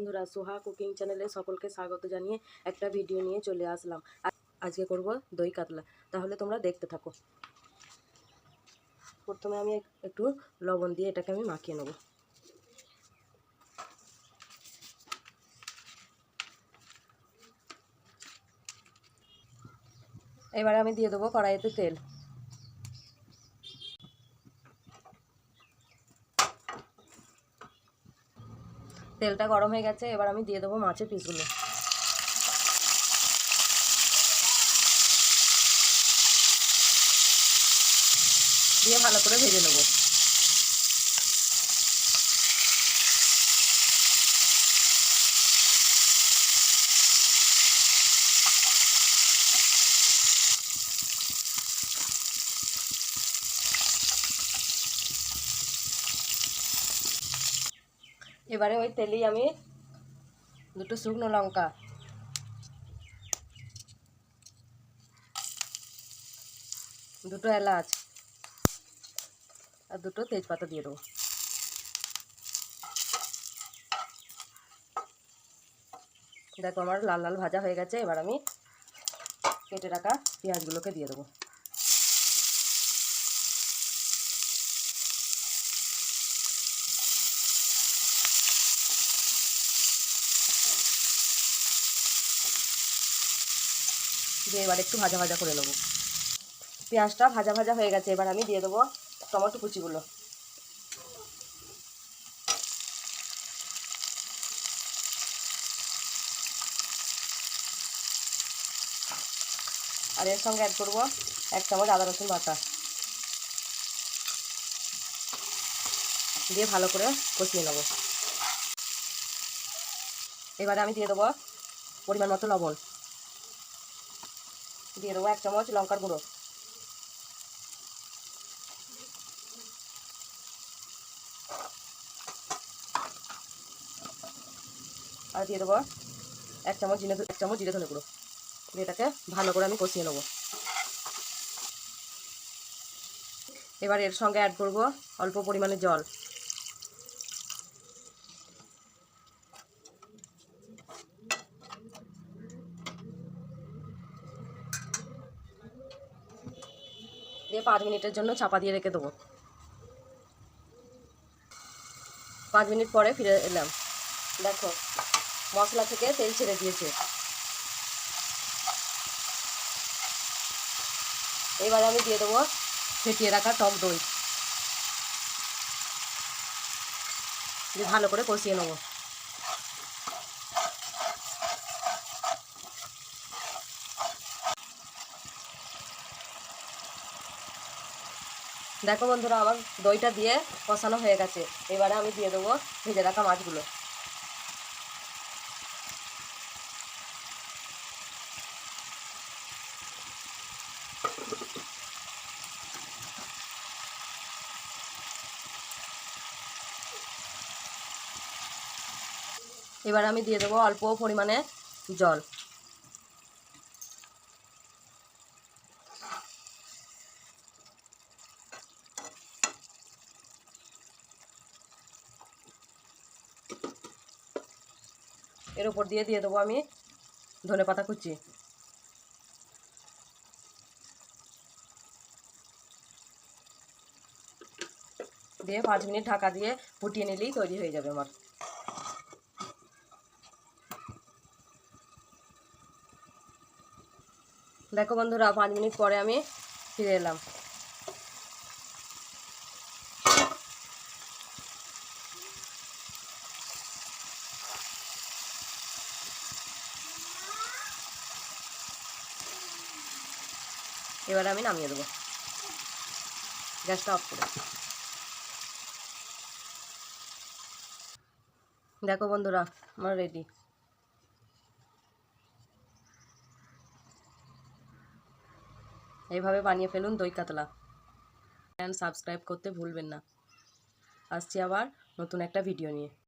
বন্ধুরা, সোহা কুকিং চ্যানেলে সকলকে স্বাগত জানিয়ে একটা ভিডিও নিয়ে চলে আসলাম। আজকে করব দই কাতলা। তাহলে তোমরা দেখতে থাকো। প্রথমে আমি একটু লবণ দিয়ে এটাকে আমি মাখিয়ে নেব। এবারে আমি দিয়ে দেবো কড়াইতে তেল। তেলটা গরম হয়ে গেছে, এবার আমি দিয়ে দেবো মাছের পিসগুলো। দিয়ে ভালো করে ভেজে নেব। এবারে ওই তেলেই আমি দুটো শুকনো লঙ্কা। দুটো এলাচ আর দুটো তেজপাতা দিয়ে দেবো। দেখো আমার লাল লাল ভাজা হয়ে গেছে, এবার আমি কেটে রাখা পেঁয়াজগুলোকে দিয়ে দেবো। দিয়ে এবার একটু ভাজা ভাজা করে নেব। পেঁয়াজটা ভাজা ভাজা হয়ে গেছে, এবার আমি দিয়ে দেবো টমেটো কুচিগুলো। আর এর সঙ্গে অ্যাড করব এক চামচ আদা রসুন বাটা। দিয়ে ভালো করে কষিয়ে নেব। এবারে আমি দিয়ে দেবো পরিমাণ মতো লবণ। দিয়ে দেবো এক চামচ লঙ্কার গুঁড়ো। আর দিয়ে দেবো এক চামচ জিরে এক চামচ জিরে ধনে গুঁড়ো। দিয়ে এটাকে ভালো করে আমি কষিয়ে নেব। এবার এর সঙ্গে অ্যাড করব অল্প পরিমাণে জল। দিয়ে পাঁচ মিনিটের জন্য চাপা দিয়ে রেখে দেবো। পাঁচ মিনিট পরে ফিরে এলাম। দেখো, মশলা থেকে তেল ছেড়ে দিয়েছে। এবার আমি দিয়ে দেবো ফেটিয়ে রাখা টক দই। ভালো করে কষিয়ে নেব। দেখো বন্ধুরা, আমার দইটা দিয়ে কষানো হয়ে গেছে। এবারে আমি দিয়ে দেবো ভেজে রাখা মাছগুলো। এবার আমি দিয়ে দেবো অল্প পরিমাণে জল। এর উপর দিয়ে দিয়ে দেবো আমি ধনে পাতা কুচি। দিয়ে পাঁচ মিনিট ঢাকা দিয়ে ফুটিয়ে নিলেই তৈরি হয়ে যাবে আমার। দেখো বন্ধুরা, পাঁচ মিনিট পরে আমি ফিরে এলাম। এবারে আমি নামিয়ে দেবো। গ্যাসটা অফ করে দেখো বন্ধুরা, আমার রেডি এইভাবে বানিয়ে ফেলুন দই কাতলা। সাবস্ক্রাইব করতে ভুলবেন না। আসছি আবার নতুন একটা ভিডিও নিয়ে।